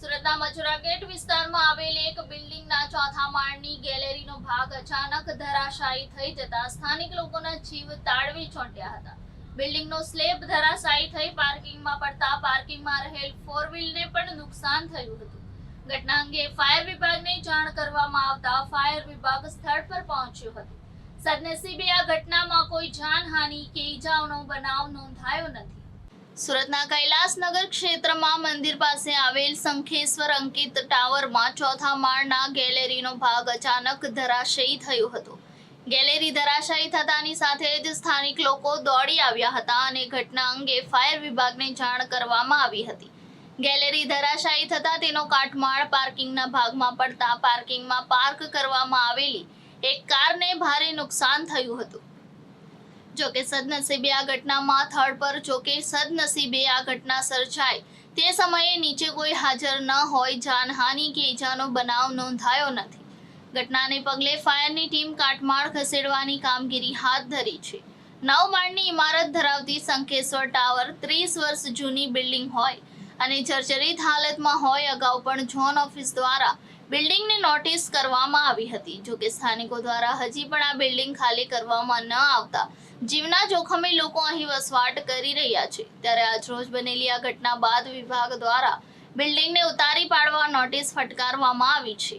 સુરતના મજુરા ગેટ વિસ્તારમાં આવેલ એક બિલ્ડિંગના ચોથા માળની ગેલેરીનો ભાગ અચાનક ધરાશાયી થઈ જતા સ્થાનિક લોકોના જીવ તાળવી ચોંટ્યા હતા. બિલ્ડિંગનો સ્લેબ ધરાશાયી થઈ પાર્કિંગમાં પડતા પાર્કિંગમાં રહેલ ફોર વ્હીલને પણ નુકસાન થયું હતું. ઘટના અંગે ફાયર વિભાગને જાણ કરવામાં આવતા ફાયર વિભાગ સ્થળ પર પહોંચ્યું હતું. સદનસીબે આ ઘટનામાં કોઈ જાનહાનિ કે ઈજાઓનો બનાવ નોંધાયો નથી. સુરતના કૈલાસનગર ક્ષેત્રમાં મંદિર પાસે આવેલ શંખેશ્વર અંકિત ટાવરમાં ચોથા માળના ગેલેરીનો ભાગ અચાનક ધરાશયી થયો હતો. ગેલેરી ધરાશાયી થતાની સાથે જ સ્થાનિક લોકો દોડી આવ્યા હતા અને ઘટના અંગે ફાયર વિભાગને જાણ કરવામાં આવી હતી. ગેલેરી ધરાશાયી થતા તેનો કાટમાળ પાર્કિંગના ભાગમાં પડતા પાર્કિંગમાં પાર્ક કરવામાં આવેલી એક કારને ભારે નુકસાન થયું હતું. જોકે સદનસીબે આ ઘટનામાં થર્ડ પર જોકે સદનસીબે આ ઘટના સર્જાઈ. તે સમયે નીચે કોઈ હાજર ન હોય, જાનહાનિ કે ઈજાનો બનાવ નોંધાયો નથી. ઘટનાને પગલે ફાયરની ટીમ કાટમાળ ખસેડવાની કામગીરી હાથ ધરી છે. નવ માળની ઇમારત ધરાવતી સંકેશ્વર ટાવર ત્રીસ વર્ષ જૂની બિલ્ડિંગ હોય અને જર્જરિત હાલતમાં હોય, અગાઉ પણ ઝોન ઓફિસ દ્વારા બિલ્ડિંગને નોટિસ કરવામાં આવી હતી. જોકે સ્થાનિકો દ્વારા હજી પણ આ બિલ્ડિંગ ખાલી કરવામાં ન આવતા જીવના જોખમે લોકો અહીં વસવાટ કરી રહ્યા છે. ત્યારે આજરોજ બનેલી આ ઘટના બાદ વિભાગ દ્વારા બિલ્ડિંગને ઉતારી પાડવા નોટિસ ફટકારવામાં આવી છે.